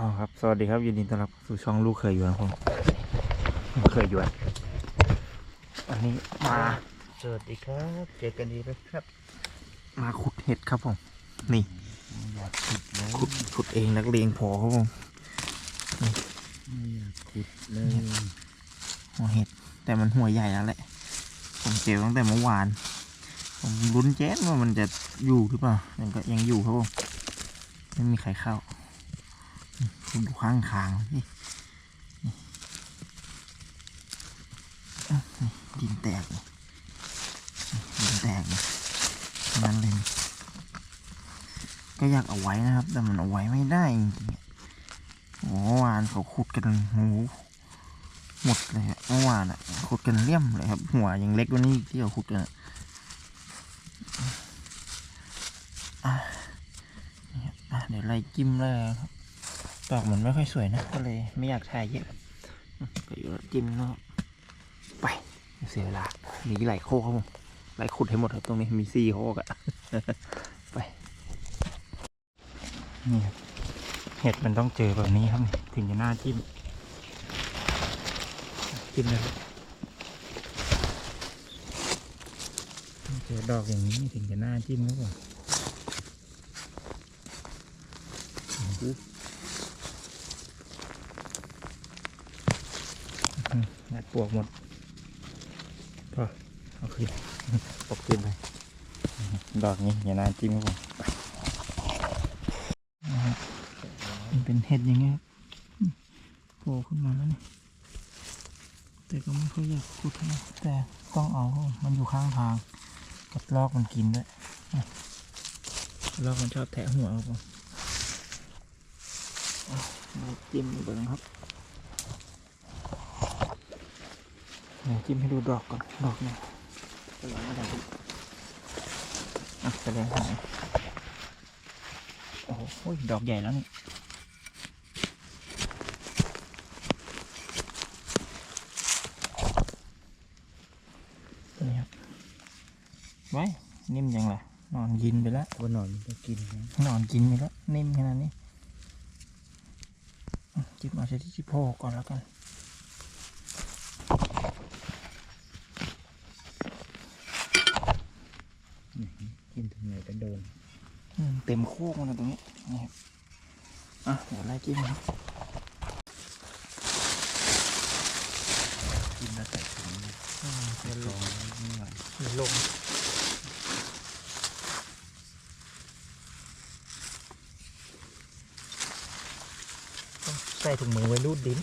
อ๋อครับ สวัสดีครับยินดีต้อนรับสู่ช่องลูกเคยหยวนครับผมเคยหยวนอันนี้มา สวัสดีครับ เจอกันดีไหมครับ มาขุดเห็ดครับผม นี่อยากขุดเลยขุดขุดเองนักเลงพอครับผมไม่อยากขุดเลยหัวเห็ด แต่มันหัวใหญ่แล้วแหละ ผมเจอตั้งแต่เมื่อวาน ผมลุ้นแจ๊ดว่ามันจะอยู่หรือเปล่ายังก็ยังอยู่ครับผมไม่มีใครเข้า ผมดูข้างทางนี่ดินแตกดินแตกนะนั่นเลยก็อยากเอาไว้นะครับ แต่มันเอาไว้ไม่ได้จริงๆโอ้เมื่อวานเขาขุดกันโอ้โหหมดเลยเมื่อวานอะขุดกันเลี่ยมเลยครับ หัวยังเล็กกว่านี้ที่เราขุดกันเดี๋ยวไล่จิ้มเลยครับ ดอกมันไม่ค่อยสวยนะ ก็เลยไม่อยากถ่ายเยอะก็อยู่จิ้มแล้วไปเสียเวลา มีไหลโคกครับผมไล่ขุดให้หมดครับตรงนี้มีสี่โคกอะไปนี่ครับเห็ดมันต้องเจอแบบนี้ครับ ถึงจะน่าจิ้ม จิ้มเลยครับเจอดอกอย่างนี้ถึงจะน่าจิ้มหรือเปล่าโอ้โหอื้อหืองัดป วกหมดพอเอาคืนปกคืนไปดอกนี้อย่าน่าจิ้มครับผมไปนะฮะมันเป็นเห็ดอย่างเงี้ยครับอืมโผล่ขึ้นมาแล้วนี่แต่ก็ไม่ค่อยอยากขุดเท่าไหร่แต่ต้องเอาครับมันอยู่ข้างทาง กับลอกมันกินด้วยอะลอกมันชอบแทะหัวครับผมอะเราจิ้มเบิ่งครับ เดี๋ยวจิ้มให้ดูดอกก่อน ดอกเนี่ยแสดงไม่ได้ดูอะแสดงหายโอ้โหดอกใหญ่แล้วนี่นี่ครับไว้นิ่มยังล่ะนอนกินไปแล้ววันนอนมันจะกินนะนอนกินไปแล้วนิ่มขนาดนี้อะจิบเอาใช้ที่จิโพกก่อนแล้วกันกินถึงไหนก็โดน อื มเต็มโคกมันตรงนี้นี่ครับอะเดี๋ยวไล่จิ้มครับกินแล้วใส่ถุงเลยอืมใส่กรองไม่หวเดี๋ยวลงต้องใส่ถุงมือไว้รูดดิน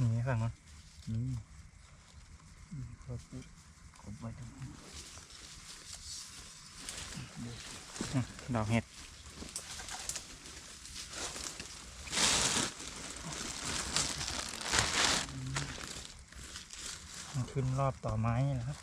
นี่ ฝั่งนู้นนี่อปุ๊บกดไปตรงนี้ดอกเห็ดขึ้นรอบต่อไม้นี่แหละครับ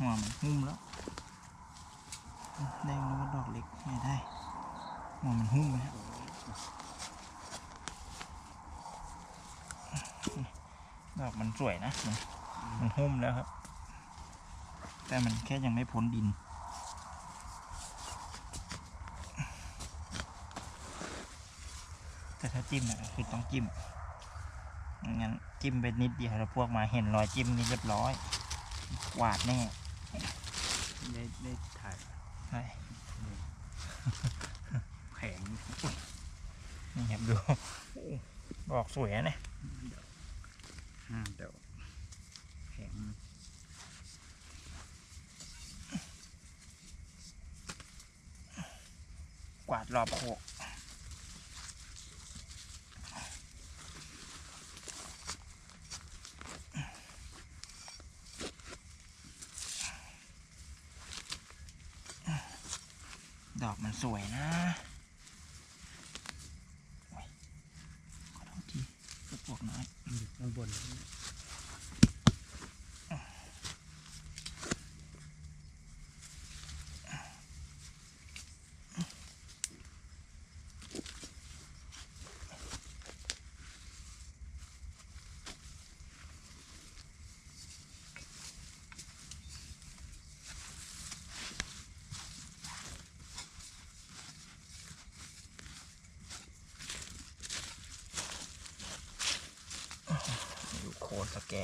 หัวมันหุ้มแล้วได้แล้วดอกเล็กไม่ได้หัวมันหุ้มแล้ดอกมันสวยนะมันมันหุ้มแล้วครับ แต่มันแค่ยังไม่พ้นดินแต่ถ้าจิ้มนะคือต้องจิ้มงั้นจิ้มไปนิดเดียวแล้วพวกมาเห็นรอยจิ้มนี่เรียบร้อยกวาดแน่ ได้ได้ถ่ายใช่แข็งนี่ครับดูบอกสวยนะเนี่ยห้าดอกแข็งกวาดรอบโคกดอก มันสวยนะโอ้ยขอโทษทีพวกพวกน้อย อยู่ข้างบน อยู่โคนสแกน ด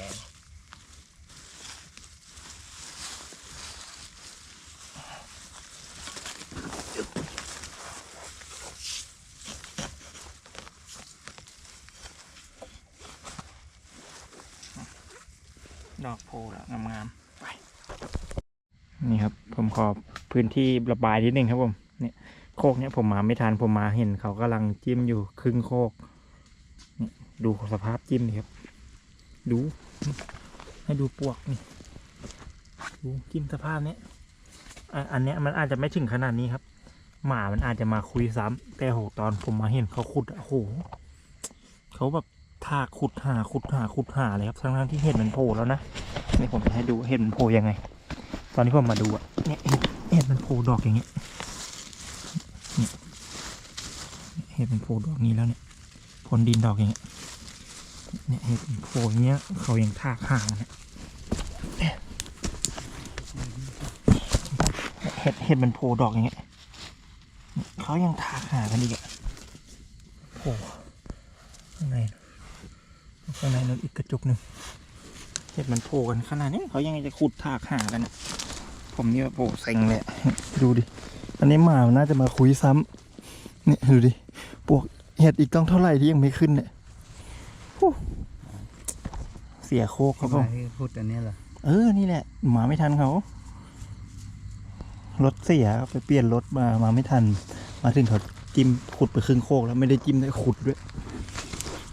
อกโพแล้วงามๆไปนี่ครับ ผมขอพื้นที่ระบายนิดนึงครับผมเนี่ยโคกเนี่ยผมมาไม่ทันผมมาเห็นเขากำลังจิ้มอยู่ครึ่งโคก ดูสภาพจิ้มดิครับ ดู ให้ดูปวกนี่ดูจิ้มสภาพเนี้ยอันเนี้ยมันอาจจะไม่ถึงขนาดนี้ครับ หมามันอาจจะมาคุยซ้ำแต่โหตอนผมมาเห็นเขาขุดอะโอ้โหเขาแบบทากขุดหาขุดหาขุดหาเลยครับทั้งๆที่เห็ดมันโผล่แล้วนะนี่ผมจะให้ดูเห็ดมันโผล่ยังไง ตอนที่ผมมาดูอะเนี่ยเห็ดเห็ดมันโผล่ดอกอย่างเงี้ยเห็ดมันโผล่ดอกนี้แล้วเนี่ยพ้นดินดอกอย่างเงี้ย เนี่ยเห็ดโผล่อย่างเงี้ยเขายังทากห่างนะเนี่ยเห็ดเห็ดมันโผล่ดอกอย่างเงี้ยเขายังทากห่างกันอีกอะโผล่ข้างในข้างในนั้นอีกกระจุกหนึ่งเห็ดมันโผล่กันขนาดนี้เขายังจะขุดทากห่างกันอะผมนี่โผล่เซ็งเลยอะดูดิอันนี้หมามน่าจะมาคุยซ้ำเนี่ยดูดิปวกเห็ดอีกต้องเท่าไหร่ที่ยังไม่ขึ้นเนี่ย เสียโคกครับผมทำไมพูดอันนี้ล่ะเออนี่แหละหมาไม่ทันเขารถเสียครับไปเปลี่ยนรถมามาไม่ทัน มาถึงเขาจิ้มขุดไปครึ่งโคกแล้วไม่ได้จิ้มได้ขุดด้วย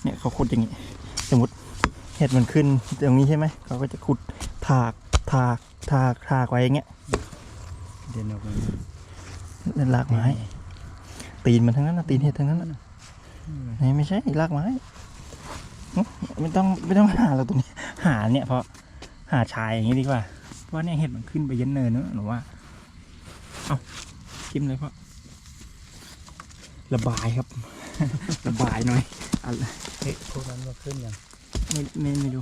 เนี่ยเขาขุดอย่างนี้ สมมติเห็ดมันขึ้นตรงนี้ใช่ไหมเขาก็จะขุดถากถากถากถากไว้อย่างเงี้ยเดินออกมานั่นรากไม้ตีนมันทั้งนั้นนะตีนเห็ดทั้งนั้นนะไม่ไม่ใช่รากไม้อุ๊ย ไม่ต้องไม่ต้องหาเราตรงนี้ หาเนี่ยเพราะหาชายอย่างนี้ดีกว่า เพราะว่าเนี่ยเห็ดมันขึ้นไปยันเนินเนอะหนูว่า เอาจิ้มเลยเพราะระบายครับ ระบายหน่อยอะไรเฮ้ยพวกนั้นว่าขึ้นยังไม่ไม่ไม่ดู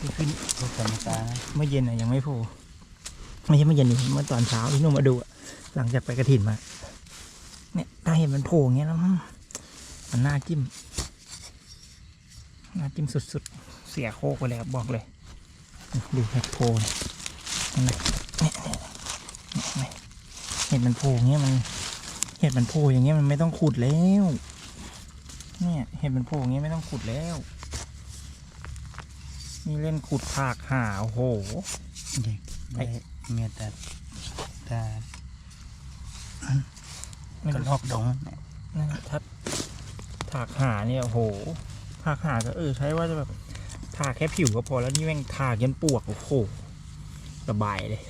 ไม่ขึ้นพวกธรรมตาเมื่อเย็นอะยังไม่โผล่ไม่ใช่เมื่อเย็นนี่เมื่อตอนเช้าที่หนุ่มมาดูอะหลังจากไปกระถินมา เนี่ยถ้าเห็นมันโผล่อย่างเงี้ยแล้วมันมันน่าจิ้ม น่าจิ้มสุดๆ เสียโคกไปเลยครับบอกเลยดูเห็ดโผล่เนี่ยเห็นไหมเนี่ยเนี่ยเนี่ยเห็นไหมเห็ดมันโผล่อย่างเงี้ยมัน เห็ดมันโผล่อย่างเงี้ยมันไม่ต้องขุดแล้ว เนี่ยเห็ดมันโผล่อย่างเงี้ยไม่ต้องขุดแล้วนี่เล่นขุดผากหาโอ้โหเด็กได้เมียแต่ตาไม่กระรู้ลอกดงเนี่ยนั่นถ้าถากหาเนี่ยโอ้โห ถากหาก็เออใช้ว่าจะแบบถากแค่ผิวก็พอแล้วนี่แม่งถากยันปวกโอ้โหระบายเลย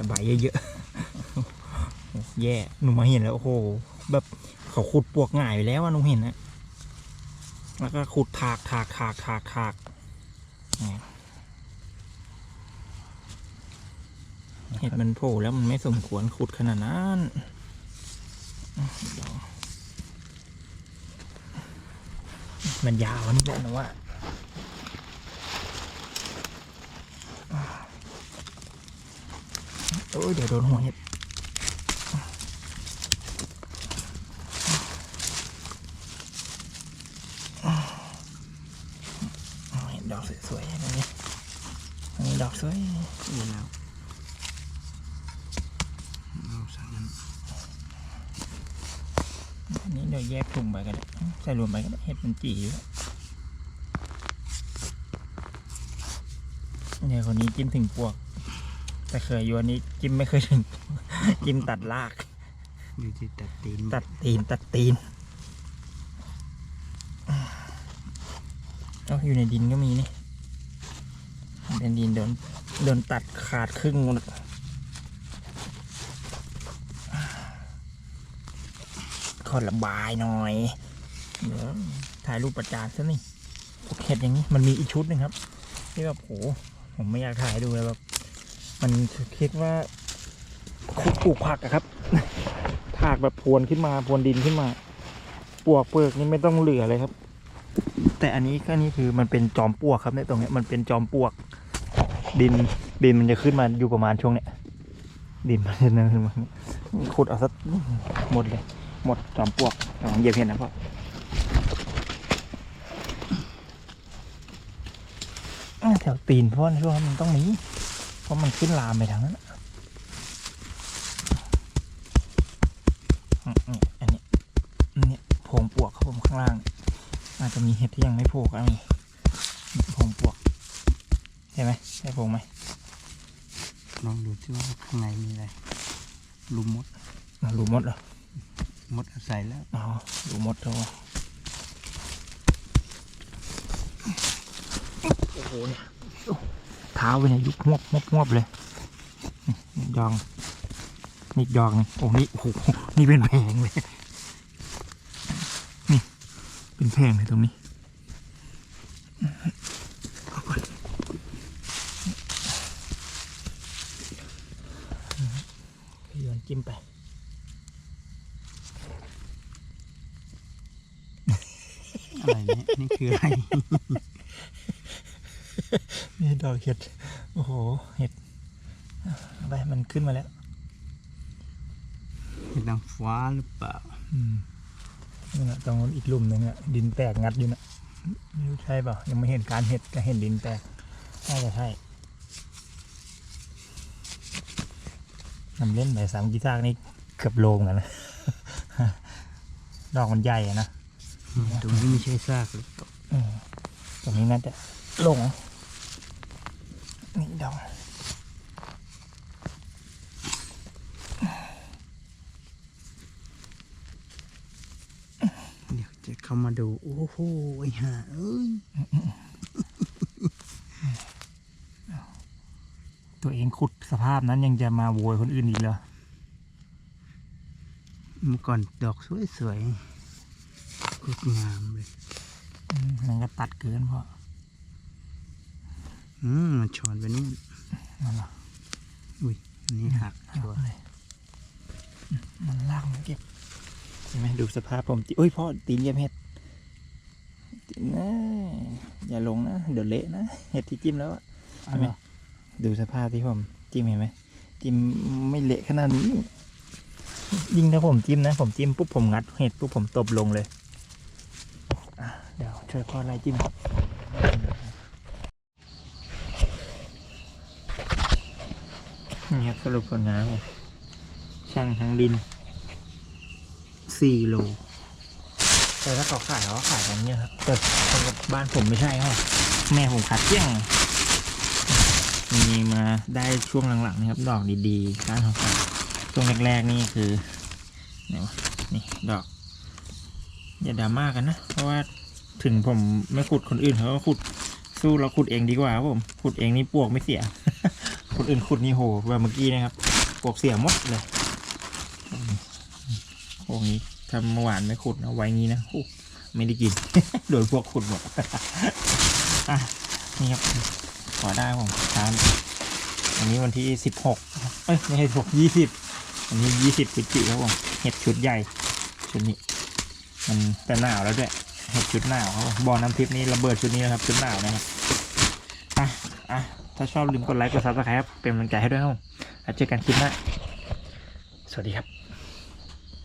ระบายเยอะๆโอ้โหแย่หนูมาเห็นแล้วโอ้โหแบบเขาขุดปวกง่ายไปแล้วอะหนูเห็นนะแล้วก็ขุดถากถากถากถากถากเนี่ยเห็ดมันโผล่แล้วมันไม่สมควรขุดขนาดนั้น มันยาวนี่แหละนะว่าโอ้ยเดี๋ยวโดนหัวเห็ด สักนั้น อันนี้เดี๋ยวแยกกลุ่มไปกัน ใส่รวมไปก็ได้เห็ดมันจีอยู่เนี่ยคนนี้จิ้มถึงปวก แต่เคยอยู่อันนี้จิ้มไม่เคยถึง จิ้มตัดราก อยู่ที่ตัดตีน ตัดตีนตัดตีนเอ้าอยู่ในดินก็มีนี่เป็นดินโดนโดนตัดขาดครึ่งหมดขอระบายหน่อย เดี๋ยวถ่ายรูปประจานซะนี่เห็ดอย่างนี้มันมีอีกชุดหนึ่งครับ ที่แบบโหผมไม่อยากถ่ายดูเลยแบบมันคิดว่าปลูกผักอะครับถากแบบพรวนขึ้นมาพรวนดินขึ้นมาปวกเปลือกนี่ไม่ต้องเหลือเลยครับ แต่อันนี้ก็นี่คือมันเป็นจอมปลวกครับเนี่ยตรงเนี้ยมันเป็นจอมปลวก ดินดินมันจะขึ้นมาอยู่ประมาณช่วงเนี้ยดินมันจะเนินขึ้นมาขุดเอาสักหมดเลย หมดจอมปลวกลองเหยียบเห็นนะพ่อาวแถวตีนเพราะว่าช่วงนั้นมันต้องมีเพราะมันขึ้นลามไปทางนั้นอะอืมอืมอันนี้อันนี้โพรงปลวกครับผมข้างล่าง อาจจะมีเห็ดที่ยังไม่โผล่ก็มีนี่โพรงปลวกใช่ไหมใช่โพรงไหมลองดูที่ว่าข้างในมีอะไรรูมดอะรูมดเหรอมดอาศัยแล้วอ๋อรูมดตัว โอ้โหเนี่ยเท้าไปเนี่ยยุบงวบงวบงวบเลยนี่ดองนี่ดองนี่โอ้นี่โอ้โหนี่เป็นแผงเลยนี่เป็นแผงเลยตรงนี้ก่อนโยนจิ้มไปอะไรเนี่ยนี่คืออะไร นี่ดอกเห็ด โอ้โห เห็ดเอาไปมันขึ้นมาแล้ว เห็ดนางฟ้าหรือเปล่า อืมนี่นะตรงนู้นอีกหลุมหนึ่งอะดินแตกงัดอยู่นะไม่รู้ใช่เปล่ายังไม่เห็นการเห็ดก็เห็นดินแตกน่าจะใช่นำเล่นไปสามกีตาร์นี่เกือบโลเหมอนกันนะ ดอกมันใหญ่อะนะ ตรงนี้ไม่ใช่ซากหรือเปล่าอืมตรงนี้น่าจะลง นี่ดอกเดี๋ยวจะเข้ามาดู โอ้โหไอ้ห่าเอ้ยตัวเองขุดสภาพนั้นยังจะมาโวยคนอื่นอีกเหรอเมื่อก่อนดอกสวยๆกุดงามเลยอืมมันก็ตัดเกินเพราะ อืมมันช้อนไปนู่นนั่นเหรออุ้ยอันนี้หักหักชัวร์เลยอืมมันลากมันเก็บใช่ไหมดูสภาพผมติอุ้ยพ่อตีนเหยียบเห็ดตีนนะอย่าลงนะ เดี๋ยวเละนะเห็ดที่จิ้มแล้วอะใช่ไหมดูสภาพที่ผมจิ้มเห็นไหมจิ้มไม่เละขนาดนี้ยิ่งถ้าผมจิ้มนะ ผมจิ้มปุ๊บผมงัดเห็ดปุ๊บผมตบลงเลยอะเดี๋ยวช่วยพ่อไล่จิ้ม นี่ครับสรุปผลงานผมช่างทั้งดินสี่โลแต่ถ้าเขาขายเขาก็ขายกันเนี่ยครับแต่สำหรับบ้านผมไม่ใช่ครับแม่ผมขาดเกลี้ยงมีมาได้ช่วงหลังๆนะครับ ดอกดีๆก้านของเขาช่วงแรกๆนี่คือไหนวะนี่ดอก อย่าดราม่ากันนะ เพราะว่าถึงผมไม่ขุดคนอื่นเขาก็ขุดสู้เราขุดเองดีกว่าครับผมขุดเองนี่ปวกไม่เสีย คนอื่นขุดนี่โหแบบเมื่อกี้นะครับปวกเสียหมดเลยโอ้นี้ทำเมื่อวานไม่ขุดเอาไว้งี้นะโอ้ไม่ได้กิน โดนพวกขุดหมดอะนี่ครับขอได้ผมทานอันนี้วันที่สิบหกเอ้ยไม่ใช่หกยี่สิบอันนี้ยี่สิบพฤศจิกายนครับผมเห็ดชุดใหญ่ชุดนี้มันแต่หนาวแล้วด้วยเห็ดชุดหนาวครับบ่อน้ำทิพย์นี่ระเบิดชุดนี้นะครับชุดหนาวนะครับอะอะ ถ้าชอบลืมกดไลค์กดซับสไครป์เป็นกำลังใจให้ด้วยครับแล้วเจอกันคลิปหน้าสวัสดีครับ